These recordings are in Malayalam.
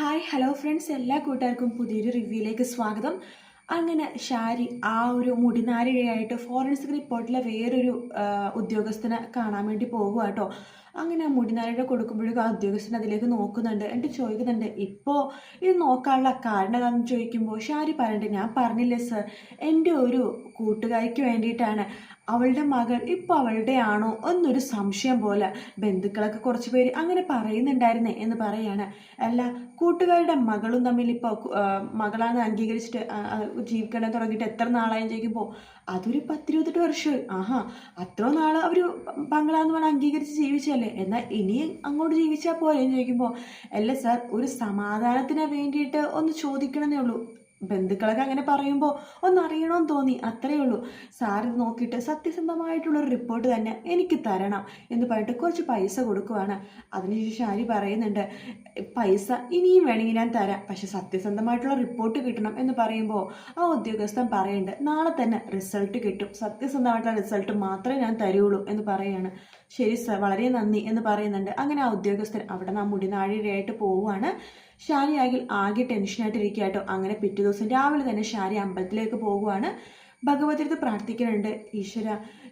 ഹായ് ഹലോ ഫ്രണ്ട്സ് എല്ലാ കൂട്ടുകാർക്കും പുതിയൊരു റിവ്യൂയിലേക്ക് സ്വാഗതം. അങ്ങനെ ഷാരി ആ ഒരു മുടിനാരിഴയായിട്ട് ഫോറൻസിക് റിപ്പോർട്ടിലെ വേറൊരു ഉദ്യോഗസ്ഥനെ കാണാൻ വേണ്ടി പോകുക കേട്ടോ അങ്ങനെ ആ മുടിനാരിഴ കൊടുക്കുമ്പോഴേക്കും ആ ഉദ്യോഗസ്ഥൻ അതിലേക്ക് നോക്കുന്നുണ്ട്. എന്നിട്ട് ചോദിക്കുന്നുണ്ട് ഇപ്പോൾ ഇത് നോക്കാനുള്ള കാരണം എന്താണെന്ന് ചോദിക്കുമ്പോൾ ഷാരി പറഞ്ഞിട്ട് ഞാൻ പറഞ്ഞില്ലേ സർ എന്റെ ഒരു കൂട്ടുകാരിക്ക് വേണ്ടിയിട്ടാണ്. അവളുടെ മകൾ ഇപ്പോൾ അവളുടെ ആണോ എന്നൊരു സംശയം പോലെ ബന്ധുക്കളൊക്കെ കുറച്ച് പേര് അങ്ങനെ പറയുന്നുണ്ടായിരുന്നേ എന്ന് പറയാണ്. അല്ല കൂട്ടുകാരുടെ മകളും തമ്മിൽ ഇപ്പോൾ മകളാണ് അംഗീകരിച്ചിട്ട് ജീവിക്കാൻ തുടങ്ങിയിട്ട് എത്ര നാളായെന്ന് ചോദിക്കുമ്പോൾ അതൊരു പത്തിരുപത്തെട്ട് വർഷമായി ആഹാ അത്ര നാൾ അവർ പങ്കളാന്ന് പറഞ്ഞാൽ അംഗീകരിച്ച് ജീവിച്ചല്ലേ എന്നാൽ ഇനിയും അങ്ങോട്ട് ജീവിച്ചാൽ പോലെ എന്ന് ചോദിക്കുമ്പോൾ അല്ല സാർ ഒരു സമാധാനത്തിന് വേണ്ടിയിട്ട് ഒന്ന് ചോദിക്കണമെന്നേ ഉള്ളൂ. ബന്ധുക്കളൊക്കെ അങ്ങനെ പറയുമ്പോൾ ഒന്നറിയണമെന്ന് തോന്നി. അത്രയേ ഉള്ളൂ. സാർ ഇത് നോക്കിയിട്ട് സത്യസന്ധമായിട്ടുള്ളൊരു റിപ്പോർട്ട് തന്നെ എനിക്ക് തരണം എന്ന് പറഞ്ഞിട്ട് കുറച്ച് പൈസ കൊടുക്കുവാണ്. അതിനുശേഷം ആര് പറയുന്നുണ്ട് പൈസ ഇനിയും വേണമെങ്കിൽ ഞാൻ തരാം. പക്ഷെ സത്യസന്ധമായിട്ടുള്ള റിപ്പോർട്ട് കിട്ടണം എന്ന് പറയുമ്പോൾ ആ ഉദ്യോഗസ്ഥൻ പറയുന്നുണ്ട് നാളെ തന്നെ റിസൾട്ട് കിട്ടും. സത്യസന്ധമായിട്ടുള്ള റിസൾട്ട് മാത്രമേ ഞാൻ തരുള്ളൂ എന്ന് പറയുകയാണ് ശരി സർ വളരെ നന്ദി എന്ന് പറയുന്നുണ്ട്. അങ്ങനെ ആ ഉദ്യോഗസ്ഥൻ അവിടെ നിന്ന് മുടിനാഴിയായിട്ട് പോവുകയാണ് ആകിൽ ആകെ ടെൻഷനായിട്ട് ഇരിക്കുക കേട്ടോ അങ്ങനെ പിറ്റേ ദിവസം രാവിലെ തന്നെ ഷാരി അമ്പലത്തിലേക്ക് പോകുവാണ്. ഭഗവതിരത്ത് പ്രാർത്ഥിക്കുന്നുണ്ട് ഈശ്വര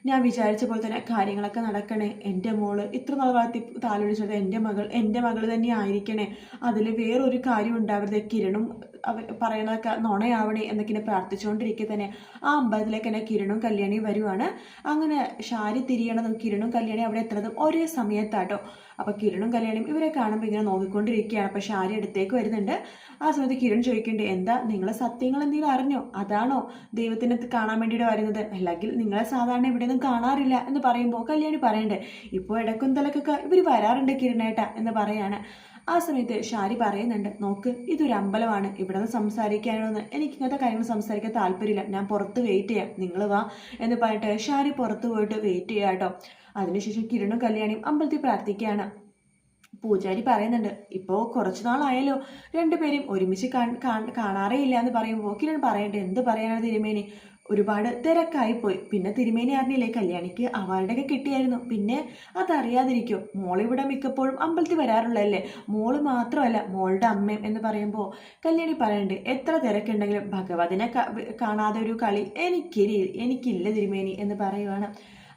ഞാൻ വിചാരിച്ച പോലെ തന്നെ കാര്യങ്ങളൊക്കെ നടക്കണേ. എന്റെ മോൾ ഇത്ര നാൾ വളർത്തി താലോടിച്ചത് എന്റെ മകൾ എന്റെ മകൾ തന്നെ ആയിരിക്കണേ. അതിൽ വേറൊരു കാര്യം ഉണ്ടാവരുത്. കിരണും അവർ പറയണതൊക്കെ നുണയാവണേ എന്നൊക്കെ പ്രാർത്ഥിച്ചുകൊണ്ടിരിക്കെ തന്നെ. ആ അമ്പലത്തിലേക്ക് തന്നെ കിരണും കല്യാണിയും വരുവാണ്. അങ്ങനെ ഷാരി തിരിയണതും കിരണും കല്യാണി അവിടെ എത്തുന്നതും ഒരേ സമയത്താട്ടോ. അപ്പോൾ കിരണും കല്യാണിയും ഇവരെ കാണുമ്പോൾ ഇങ്ങനെ നോക്കിക്കൊണ്ടിരിക്കുകയാണ്. അപ്പോൾ ഷാരി അടുത്തേക്ക് വരുന്നുണ്ട്. ആ സമയത്ത് കിരൺ ചോദിക്കണ്ടേ എന്താ നിങ്ങളെ സത്യങ്ങൾ എന്തെങ്കിലും അറിഞ്ഞോ? അതാണോ ദൈവത്തിനെ കാണാൻ വേണ്ടിയിട്ട് വരുന്നത്? അല്ലെങ്കിൽ നിങ്ങളെ സാധാരണ ഇവിടെയൊന്നും കാണാറില്ല? എന്ന് പറയുമ്പോൾ കല്യാണി പറയണ്ടേ ഇപ്പോൾ ഇടക്കും തലക്കൊക്കെ ഇവർ വരാറുണ്ട് കിരണേട്ട എന്ന് പറയാണ്. ആ സമയത്ത് ഷാരി പറയുന്നുണ്ട് നോക്ക് ഇതൊരു അമ്പലമാണ്. ഇവിടെ നിന്ന് സംസാരിക്കാനൊന്ന് എനിക്ക് ഇങ്ങനത്തെ കാര്യങ്ങൾ സംസാരിക്കാൻ താല്പര്യമില്ല. ഞാൻ പുറത്ത് വെയിറ്റ് ചെയ്യാം. നിങ്ങൾ വാ എന്ന് പറഞ്ഞിട്ട് ഷാരി പുറത്ത് പോയിട്ട് വെയിറ്റ് ചെയ്യാം കേട്ടോ അതിനുശേഷം കിരണും കല്യാണിയും അമ്പലത്തിൽ പ്രാർത്ഥിക്കുകയാണ്. പൂജാരി പറയുന്നുണ്ട് ഇപ്പോൾ കുറച്ച് നാളായാലോ രണ്ടുപേരും ഒരുമിച്ച് കാണാറേ ഇല്ല എന്ന് പറയുമ്പോൾ കിരൺ പറയട്ടെ എന്ത് പറയാനാണ് തിരുമേനി? ഒരുപാട് തിരക്കായി പോയി. പിന്നെ തിരുമേനി അറിഞ്ഞില്ലേ കല്യാണിക്ക് അവാർഡൊക്കെ കിട്ടിയായിരുന്നു. പിന്നെ അതറിയാതിരിക്കും മോളിവിടെ മിക്കപ്പോഴും അമ്പലത്തിൽ വരാറുള്ളതല്ലേ? മോൾ മാത്രമല്ല മോളുടെ അമ്മയും എന്ന് പറയുമ്പോൾ കല്യാണി പറയണ്ട് എത്ര തിരക്കുണ്ടെങ്കിലും ഭഗവതിനെ കാണാതെ ഒരു കളി എനിക്കിരി എനിക്കില്ല തിരുമേനി എന്ന് പറയുവാണ്.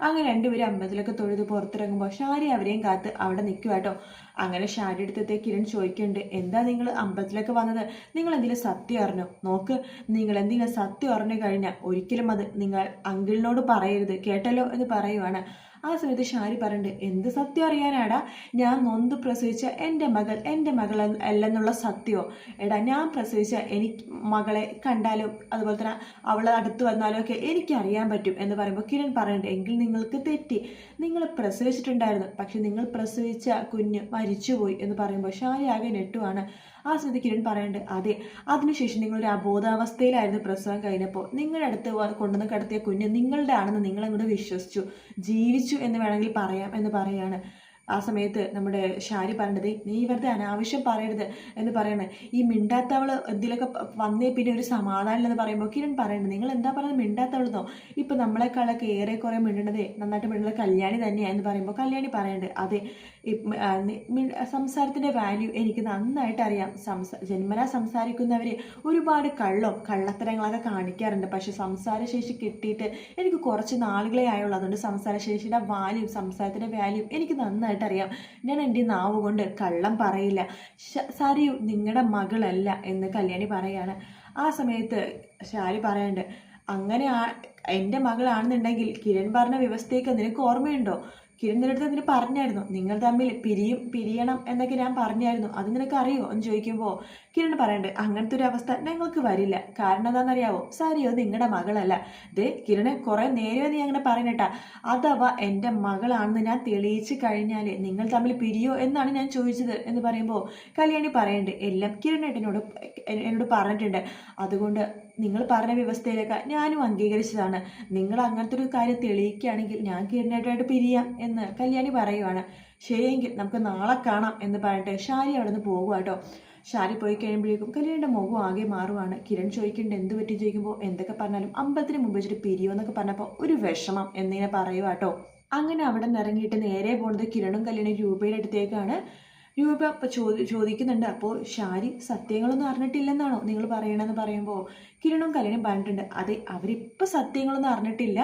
അങ്ങനെ രണ്ടുപേരും അമ്പലത്തിലൊക്കെ തൊഴുത് പുറത്തിറങ്ങുമ്പോൾ ഷാരി അവരെയും കാത്ത് അവിടെ നിൽക്കുക കേട്ടോ അങ്ങനെ ഷാരി അടുത്തത്തെ കിരൺ ചോദിക്കുന്നുണ്ട് എന്താ നിങ്ങൾ അമ്പലത്തിലൊക്കെ വന്നത്? നിങ്ങൾ എന്തെങ്കിലും സത്യം അറിഞ്ഞോ? നോക്ക് നിങ്ങൾ എന്തെങ്കിലും സത്യം അറിഞ്ഞു കഴിഞ്ഞാൽ ഒരിക്കലും അത് നിങ്ങൾ അങ്കിളിനോട് പറയരുത്. കേട്ടല്ലോ എന്ന് പറയുവാണ്. ആ സമയത്ത് ഷാരി പറയുന്നുണ്ട് എന്ത് സത്യം അറിയാനാടാ? ഞാൻ നൊന്ത് പ്രസവിച്ച എന്റെ മകൾ എന്റെ മകൾ അല്ലെന്നുള്ള സത്യമോ എടാ ഞാൻ പ്രസവിച്ച എനിക്ക് മകളെ കണ്ടാലും അതുപോലെ തന്നെ അവളെ അടുത്ത് വന്നാലും ഒക്കെ എനിക്കറിയാൻ പറ്റും. എന്ന് പറയുമ്പോൾ കിരൺ പറയുന്നുണ്ട് എങ്കിൽ നിങ്ങൾക്ക് തെറ്റി. നിങ്ങൾ പ്രസവിച്ചിട്ടുണ്ടായിരുന്നു പക്ഷെ നിങ്ങൾ പ്രസവിച്ച കുഞ്ഞ് മരിച്ചുപോയി. എന്ന് പറയുമ്പോൾ ഷാരി ആകെ നെട്ടുവാണ് ആ സമയത്ത് കിരൺ പറയുന്നുണ്ട് അതെ അതിനുശേഷം നിങ്ങളൊരു അബോധാവസ്ഥയിലായിരുന്നു പ്രസവം കഴിഞ്ഞപ്പോൾ നിങ്ങളുടെ അടുത്ത് കൊണ്ടുവന്ന് കിടത്തിയ കുഞ്ഞ് നിങ്ങളുടെ ആണെന്ന് നിങ്ങളങ്ങോട്ട് വിശ്വസിച്ചു. ജീവിച്ചു എന്ന് വേണമെങ്കിൽ പറയാം എന്ന് പറയാണ് ആ സമയത്ത് നമ്മുടെ ഷാരി പറഞ്ഞത് നീ വെറുതെ അനാവശ്യം പറയരുത് എന്ന് പറയണേ. ഈ മിണ്ടാത്തവൾ എന്തിലൊക്കെ വന്നേ പിന്നെ ഒരു സമാധാനം എന്ന് പറയുമ്പോൾ കിരൺ പറയുന്നത് നിങ്ങൾ എന്താ പറയുന്നത്? മിണ്ടാത്തവളെന്നോ? ഇപ്പം നമ്മളെക്കാളൊക്കെ ഏറെ കുറെ മിണ്ടണതേ നന്നായിട്ട് മിണ്ടുന്നത് കല്യാണി തന്നെയാണ് എന്ന് പറയുമ്പോൾ കല്യാണി പറയുന്നുണ്ട് അതെ സംസാരത്തിന്റെ വാല്യൂ എനിക്ക് നന്നായിട്ട് അറിയാം. സംസാ ജന്മന സംസാരിക്കുന്നവർ ഒരുപാട് കള്ളോ കള്ളത്തരങ്ങളൊക്കെ കാണിക്കാറുണ്ട്. പക്ഷെ സംസാരശേഷി കിട്ടിയിട്ട് എനിക്ക് കുറച്ച് നാളുകളെ ആയുള്ളൂ. അതുകൊണ്ട് സംസാരശേഷിയുടെ വാല്യൂ സംസാരത്തിന്റെ വാല്യൂ എനിക്ക് നന്നായിട്ട് അറിയാം ഞാൻ എന്റെ നാവ് കൊണ്ട് കള്ളം പറയില്ല. സാരി നിങ്ങളുടെ മകളല്ല എന്ന് കല്യാണി പറയാണ്. ആ സമയത്ത് ഷാരി പറയുന്നുണ്ട് അങ്ങനെ എന്റെ മകളാണെന്നുണ്ടെങ്കിൽ കിരൺ പറഞ്ഞ വ്യവസ്ഥയൊക്കെ നിനക്ക് ഓർമ്മയുണ്ടോ? കിരൺ നിന്റെ അതിന് പറഞ്ഞായിരുന്നു. നിങ്ങൾ തമ്മിൽ പിരിയും പിരിയണം എന്നൊക്കെ ഞാൻ പറഞ്ഞായിരുന്നു. അത് നിനക്ക് അറിയോ? എന്ന് ചോദിക്കുമ്പോൾ കിരൺ പറയണ്ടേ അങ്ങനത്തെ ഒരു അവസ്ഥ ഞങ്ങൾക്ക് വരില്ല. കാരണം എന്താണെന്നറിയാവോ? സാരിയോ നിങ്ങളുടെ മകളല്ല. ദേ കിരണ് കുറേ നേരെ നീ അങ്ങനെ പറയണട്ടാ. അഥവാ എന്റെ മകളാണെന്ന് ഞാൻ തെളിയിച്ച് കഴിഞ്ഞാൽ നിങ്ങൾ തമ്മിൽ പിരിയോ എന്നാണ് ഞാൻ ചോദിച്ചത്. എന്ന് പറയുമ്പോൾ കല്യാണി പറയണ്ടേ എല്ലാം കിരണേട്ടനോട് എന്നോട് പറഞ്ഞിട്ടുണ്ട്. അതുകൊണ്ട് നിങ്ങൾ പറഞ്ഞ വ്യവസ്ഥയിലേക്ക് ഞാനും അംഗീകരിച്ചതാണ്. നിങ്ങൾ അങ്ങനത്തെ ഒരു കാര്യം തെളിയിക്കുകയാണെങ്കിൽ ഞാൻ കിരണേട്ടായിട്ട് പിരിയാം എന്ന് കല്യാണി പറയുവാണ്. ശരിയെങ്കിൽ നമുക്ക് നാളെ കാണാം എന്ന് പറഞ്ഞിട്ട് ഷാരി അവിടെ നിന്ന് പോകുക കേട്ടോ. ഷാരി പോയി കഴിയുമ്പോഴേക്കും കല്യാണിയുടെ മുഖം ആകെ മാറുവാണ്. കിരൺ ചോദിക്കേണ്ട എന്ത് പറ്റി? ചോദിക്കുമ്പോൾ എന്തൊക്കെ പറഞ്ഞാലും അമ്പലത്തിന് മുമ്പ് വെച്ചിട്ട് പിരിയോ എന്നൊക്കെ പറഞ്ഞപ്പോൾ ഒരു വിഷമം എന്നിങ്ങനെ പറയുക കേട്ടോ. അങ്ങനെ അവിടെ നിന്ന് ഇറങ്ങിയിട്ട് നേരെ പോകുന്നത് കിരണും കല്യാണി രൂപയുടെ അടുത്തേക്കാണ്. രൂപ ഇപ്പോൾ ചോദി ചോദിക്കുന്നുണ്ട്. അപ്പോൾ ഷാരി സത്യങ്ങളൊന്നും അറിഞ്ഞിട്ടില്ലെന്നാണോ നിങ്ങൾ പറയണമെന്ന് പറയുമ്പോൾ കിരണും കല്യാണം പറഞ്ഞിട്ടുണ്ട്. അതെ അവരിപ്പോൾ സത്യങ്ങളൊന്നും അറിഞ്ഞിട്ടില്ല.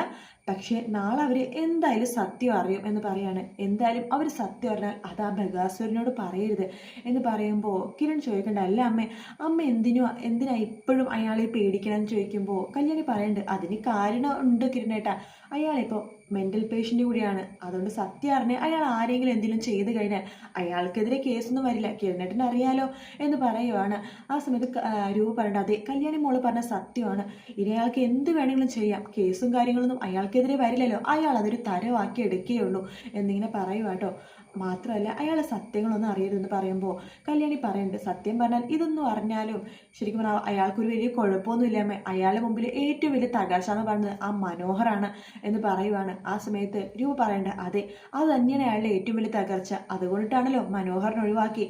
പക്ഷേ നാളെ അവർ എന്തായാലും സത്യം അറിയും എന്ന് പറയാണ്. എന്തായാലും അവർ സത്യം അറിഞ്ഞാൽ അത് ആ ബഗാസുരനോട് പറയരുത് എന്ന് പറയുമ്പോൾ കിരൺ ചോദിക്കണ്ട അല്ല അമ്മ അമ്മ എന്തിനു എന്തിനാ ഇപ്പോഴും അയാളെ പേടിക്കണം എന്ന് ചോദിക്കുമ്പോൾ കല്യാണി പറയുന്നുണ്ട് അതിന് കാരണം ഉണ്ട് കിരണേട്ടാ. അയാളിപ്പോൾ മെന്റൽ പേഷ്യന്റ് കൂടിയാണ്. അതുകൊണ്ട് സത്യം അറിഞ്ഞ് അയാൾ ആരെങ്കിലും എന്തെങ്കിലും ചെയ്ത് കഴിഞ്ഞാൽ അയാൾക്കെതിരെ കേസൊന്നും വരില്ല. കിരണേട്ടൻ അറിയാലോ എന്ന് പറയുവാണ്. ആ സമയത്ത് രൂപ പറയേണ്ട. അതെ കല്യാണി മോൾ പറഞ്ഞ സത്യമാണ്. ഇനി അയാൾക്ക് എന്ത് വേണമെങ്കിലും ചെയ്യാം. കേസും കാര്യങ്ങളൊന്നും അയാൾക്കെതിരെ വരില്ലല്ലോ. അയാൾ അതൊരു തരവാക്കി എടുക്കുകയുള്ളൂ എന്നിങ്ങനെ പറയുവാട്ടോ. മാത്രമല്ല അയാളെ സത്യങ്ങളൊന്നും അറിയരുതെന്ന് പറയുമ്പോൾ കല്യാണി പറയുന്നുണ്ട് സത്യം പറഞ്ഞാൽ ഇതൊന്നും അറിഞ്ഞാലും ശരിക്കും പറഞ്ഞാൽ അയാൾക്കൊരു വലിയ കുഴപ്പമൊന്നുമില്ല അയാളുടെ മുമ്പിൽ ഏറ്റവും വലിയ തകർച്ച എന്ന് പറഞ്ഞത് ആ മനോഹറാണ് എന്ന് പറയുവാണ്. ആ സമയത്ത് രൂപ പറയേണ്ട അതെ അത് തന്നെയാണ് അയാളുടെ ഏറ്റവും വലിയ തകർച്ച. അതുകൊണ്ടിട്ടാണല്ലോ മനോഹറിനെ ഒഴിവാക്കി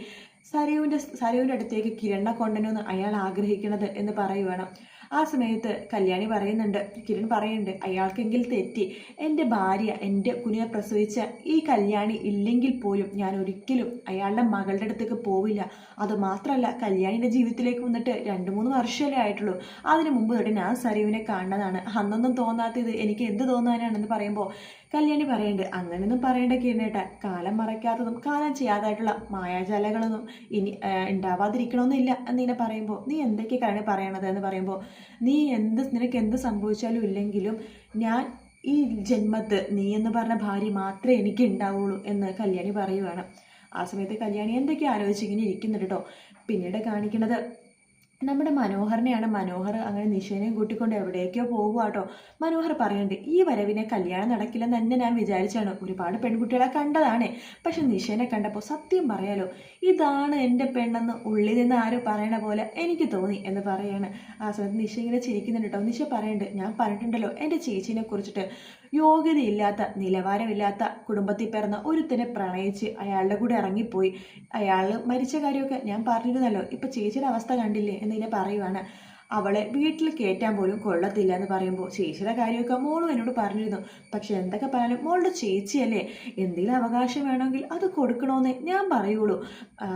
സരയുവിന്റെ സരയുവിന്റെ അടുത്തേക്ക് കിരണ കൊണ്ടുവരുമെന്ന് അയാൾ ആഗ്രഹിക്കുന്നത് എന്ന് പറയുവാണ്. ആ സമയത്ത് കല്യാണി പറയുന്നുണ്ട് കിരൺ പറയുന്നുണ്ട് അയാൾക്കെങ്കിൽ തെറ്റി. എന്റെ ഭാര്യ എന്റെ കുഞ്ഞിനെ പ്രസവിച്ച ഈ കല്യാണി ഇല്ലെങ്കിൽ പോലും ഞാൻ ഒരിക്കലും അയാളുടെ മകളുടെ അടുത്തേക്ക് പോവില്ല. അതുമാത്രമല്ല കല്യാണിന്റെ ജീവിതത്തിലേക്ക് വന്നിട്ട് രണ്ട് മൂന്ന് വർഷമല്ലേ ആയിട്ടുള്ളൂ. അതിന് മുമ്പ് തൊട്ട് ഞാൻ സരീവിനെ കാണുന്നതാണ്. അന്നൊന്നും തോന്നാത്തത് എനിക്ക് എന്ത് തോന്നാനാണെന്ന് പറയുമ്പോൾ കല്യാണി പറയുന്നുണ്ട് അങ്ങനെയൊന്നും പറയേണ്ട കിരണേട്ട കാലം മറയ്ക്കാത്തതും കാലം ചെയ്യാതായിട്ടുള്ള മായാജാലങ്ങളൊന്നും ഇനി ഉണ്ടാവാതിരിക്കണമെന്നില്ല എന്നിങ്ങനെ പറയുമ്പോൾ നീ എന്തൊക്കെയാണ് പറയണത് എന്ന് പറയുമ്പോൾ നീ എന്ത് നിനക്ക് എന്ത് സംഭവിച്ചാലും ഇല്ലെങ്കിലും ഞാൻ ഈ ജന്മത്ത് നീ എന്ന് പറഞ്ഞ ഭാര്യ മാത്രമേ എനിക്ക് ഉണ്ടാവുള്ളൂ എന്ന് കല്യാണി പറയുവാണ്. ആ സമയത്ത് കല്യാണി എന്തൊക്കെ ആലോചിച്ച് ഇങ്ങനെ ഇരിക്കുന്നുണ്ട് കേട്ടോ പിന്നീട് കാണിക്കുന്നത് നമ്മുടെ മനോഹറിനെയാണ് മനോഹർ അങ്ങനെ നിഷേനെയും കൂട്ടിക്കൊണ്ട് എവിടേക്കോ പോകുക കേട്ടോ മനോഹർ പറയുന്നുണ്ട് ഈ വരവിനെ കല്യാണം നടക്കില്ലെന്ന് തന്നെ ഞാൻ വിചാരിച്ചാണ്. ഒരുപാട് പെൺകുട്ടികളെ കണ്ടതാണ്. പക്ഷെ നിഷേനെ കണ്ടപ്പോൾ സത്യം പറയാലോ ഇതാണ് എന്റെ പെണ്ണെന്ന് ഉള്ളിൽ നിന്ന് ആര് പറയണ പോലെ എനിക്ക് തോന്നി എന്ന് പറയാണ്. ആ സമയത്ത് നിഷ ഇങ്ങനെ ചിരിക്കുന്നുണ്ട് കേട്ടോ നിഷ പറയുന്നുണ്ട് ഞാൻ പറഞ്ഞിട്ടുണ്ടല്ലോ എന്റെ ചേച്ചീനെ കുറിച്ചിട്ട് യോഗ്യതയില്ലാത്ത നിലവാരമില്ലാത്ത കുടുംബത്തിൽ പിറന്ന ഒരുത്തിനെ പ്രണയിച്ച് അയാളുടെ കൂടെ ഇറങ്ങിപ്പോയി. അയാൾ മരിച്ച കാര്യമൊക്കെ ഞാൻ പറഞ്ഞിരുന്നല്ലോ. ഇപ്പം ചേച്ചിയുടെ അവസ്ഥ കണ്ടില്ലേ? എന്നിങ്ങനെ പറയുവാണ്. അവളെ വീട്ടിൽ കയറ്റാൻ പോലും കൊള്ളത്തില്ല എന്ന് പറയുമ്പോൾ ചേച്ചിയുടെ കാര്യമൊക്കെ മോളും എന്നോട് പറഞ്ഞിരുന്നു. പക്ഷെ എന്തൊക്കെ പറഞ്ഞാലും മോളുടെ ചേച്ചിയല്ലേ. എന്തെങ്കിലും അവകാശം വേണമെങ്കിൽ അത് കൊടുക്കണമെന്നേ ഞാൻ പറയുള്ളൂ.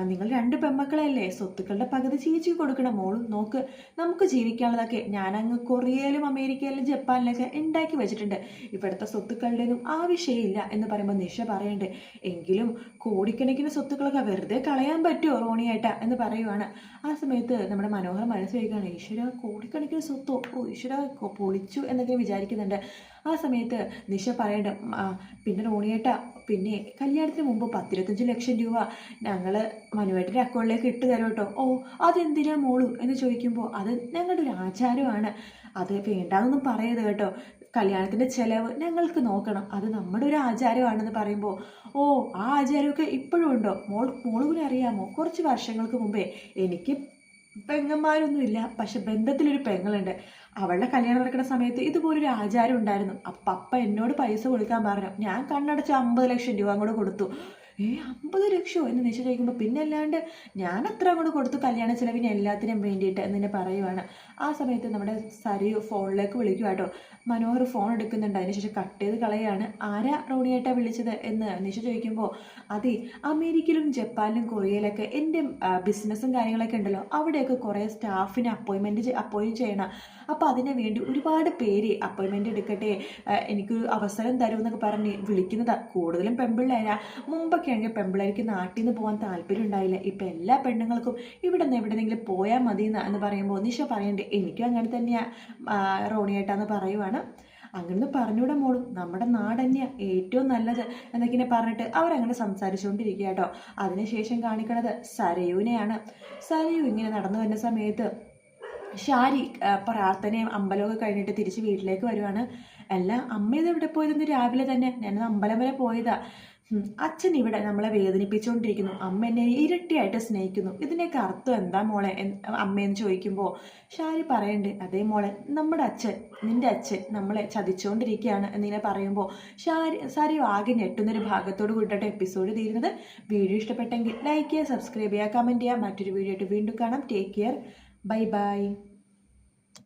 നിങ്ങൾ രണ്ട് പെൺമക്കളല്ലേ. സ്വത്തുക്കളുടെ പകുതി ചേച്ചിക്ക് കൊടുക്കണം. മോളും നോക്ക് നമുക്ക് ജീവിക്കാനുള്ളതൊക്കെ ഞാനങ്ങ് കൊറിയയിലും അമേരിക്കയിലും ജപ്പാനിലൊക്കെ ഉണ്ടാക്കി വെച്ചിട്ടുണ്ട്. ഇവിടുത്തെ സ്വത്തുക്കളുടെയൊന്നും ആവശ്യമില്ല എന്ന് പറയുമ്പോൾ നിഷ പറയുന്നുണ്ട് എങ്കിലും കോടിക്കണക്കിന് സ്വത്തുക്കളൊക്കെ വെറുതെ കളയാൻ പറ്റുമോ റോണിയേട്ട എന്ന് പറയുവാണ്. ആ സമയത്ത് നമ്മുടെ മനോഹർ മനസ്സ് വയ്ക്കുകയാണ് ഈശ്വര കോടിക്കണക്കിന് സ്വത്തോ? ഓ ഈശ്വര പൊളിച്ചു എന്നൊക്കെ വിചാരിക്കുന്നുണ്ട്. ആ സമയത്ത് നിഷ പറയണ്ട പിന്നെ റോണിയേട്ട പിന്നെ കല്യാണത്തിന് മുമ്പ് പത്തിരുപത്തഞ്ച് ലക്ഷം രൂപ ഞങ്ങൾ മനുവേട്ടന്റെ അക്കൗണ്ടിലേക്ക് ഇട്ട് തരും കേട്ടോ. ഓ അതെന്തിനാ മോളു? എന്ന് ചോദിക്കുമ്പോൾ അത് ഞങ്ങളുടെ ഒരു ആചാരമാണ്. അത് വേണ്ടാന്നൊന്നും പറയരുത് കേട്ടോ. കല്യാണത്തിന്റെ ചിലവ് ഞങ്ങൾക്ക് നോക്കണം. അത് നമ്മുടെ ഒരു ആചാരമാണെന്ന് പറയുമ്പോൾ ഓ ആ ആചാരമൊക്കെ ഇപ്പോഴും ഉണ്ടോ? മോൾ മോളുകൂടെ അറിയാമോ? കുറച്ച് വർഷങ്ങൾക്ക് മുമ്പേ എനിക്ക് പെങ്ങന്മാരൊന്നുമില്ല. പക്ഷെ ബന്ധത്തിലൊരു പെങ്ങളുണ്ട്. അവളുടെ കല്യാണം നടക്കുന്ന സമയത്ത് ഇതുപോലൊരു ആചാരം ഉണ്ടായിരുന്നു. അപ്പം അപ്പ എന്നോട് പൈസ കൊടുക്കാൻ പറഞ്ഞു. ഞാൻ കണ്ണടച്ച് അമ്പത് ലക്ഷം രൂപ അങ്ങോട്ട് കൊടുത്തു. ഏ അമ്പത് ലക്ഷമോ എന്ന് നിശ്ചയം ചോദിക്കുമ്പോൾ പിന്നെ അല്ലാണ്ട് ഞാൻ അത്ര അങ്ങോട്ട് കൊടുത്തു കല്യാണ ചിലവിന് എല്ലാത്തിനും വേണ്ടിയിട്ട് എന്ന് തന്നെ പറയുവാണ്. ആ സമയത്ത് നമ്മുടെ സരിയു ഫോണിലേക്ക് വിളിക്കുക കേട്ടോ മനോഹർ ഫോൺ എടുക്കുന്നുണ്ട്. അതിനുശേഷം കട്ട് ചെയ്ത് കളയാണ് ആരാ റോണിയേട്ടാ വിളിച്ചത് എന്ന് നിശ ചോദിക്കുമ്പോൾ അതെ അമേരിക്കയിലും ജപ്പാനിലും കൊറിയയിലൊക്കെ എന്റെ ബിസിനസ്സും കാര്യങ്ങളൊക്കെ ഉണ്ടല്ലോ. അവിടെയൊക്കെ കുറേ സ്റ്റാഫിനെ അപ്പോയിൻമെന്റ് അപ്പോയിന്റ് ചെയ്യണം. അപ്പോൾ അതിന് വേണ്ടി ഒരുപാട് പേര് അപ്പോയിൻമെന്റ് എടുക്കട്ടെ എനിക്ക് എനിക്കൊരു അവസരം തരുമെന്നൊക്കെ പറഞ്ഞ് വിളിക്കുന്നതാണ് കൂടുതലും പെൺപിള്ളേരാ മുമ്പൊക്കെ ആണെങ്കിൽ പെൺപിള്ളേർക്ക് നാട്ടിൽ നിന്ന് പോകാൻ താല്പര്യം ഉണ്ടായില്ല. ഇപ്പം എല്ലാ പെണ്ണുങ്ങൾക്കും ഇവിടെ നിന്ന് എവിടെയെങ്കിലും പോയാൽ മതി എന്ന് പറയുമ്പോൾ നിഷ പറയണ്ടേ എനിക്കും അങ്ങനെ തന്നെയാണ് റോണിയേട്ടാന്ന് പറയുവാണ്. അങ്ങനെ പറഞ്ഞൂടെ മോളും. നമ്മുടെ നാട് തന്നെയാണ് ഏറ്റവും നല്ലത് എന്നൊക്കെ പറഞ്ഞിട്ട് അവരങ്ങനെ സംസാരിച്ചുകൊണ്ടിരിക്കുക കേട്ടോ അതിനുശേഷം കാണിക്കണത് സരയുവിനെയാണ്. സരയു ഇങ്ങനെ നടന്നു വരുന്ന സമയത്ത് ഷാരി പ്രാർത്ഥനയും അമ്പലമൊക്കെ കഴിഞ്ഞിട്ട് തിരിച്ച് വീട്ടിലേക്ക് വരുവാണ്. അല്ല അമ്മ ഇത് എവിടെ പോയതെന്ന് രാവിലെ തന്നെ? ഞാൻ അമ്പലം വരെ പോയതാ. അച്ഛൻ ഇവിടെ നമ്മളെ വേദനിപ്പിച്ചുകൊണ്ടിരിക്കുന്നു അമ്മ എന്നെ ഇരട്ടിയായിട്ട് സ്നേഹിക്കുന്നു. ഇതിനൊക്കെ അർത്ഥം എന്താ മോളെ? അമ്മയെന്ന് ചോദിക്കുമ്പോൾ ഷാരി പറയണ്ട്? അതേ മോളെ നമ്മുടെ അച്ഛൻ നിന്റെ അച്ഛൻ നമ്മളെ ചതിച്ചുകൊണ്ടിരിക്കുകയാണ് എന്നിങ്ങനെ പറയുമ്പോൾ ഷാരി സാരി ആകെ ഞെട്ടുന്നൊരു ഭാഗത്തോട് കൂടിയിട്ട് എപ്പിസോഡ് തീരുന്നത്. വീഡിയോ ഇഷ്ടപ്പെട്ടെങ്കിൽ ലൈക്ക് ചെയ്യുക സബ്സ്ക്രൈബ് ചെയ്യുക കമന്റ് ചെയ്യുക. മറ്റൊരു വീഡിയോ ആയിട്ട് വീണ്ടും കാണാം. Take care. Bye-bye.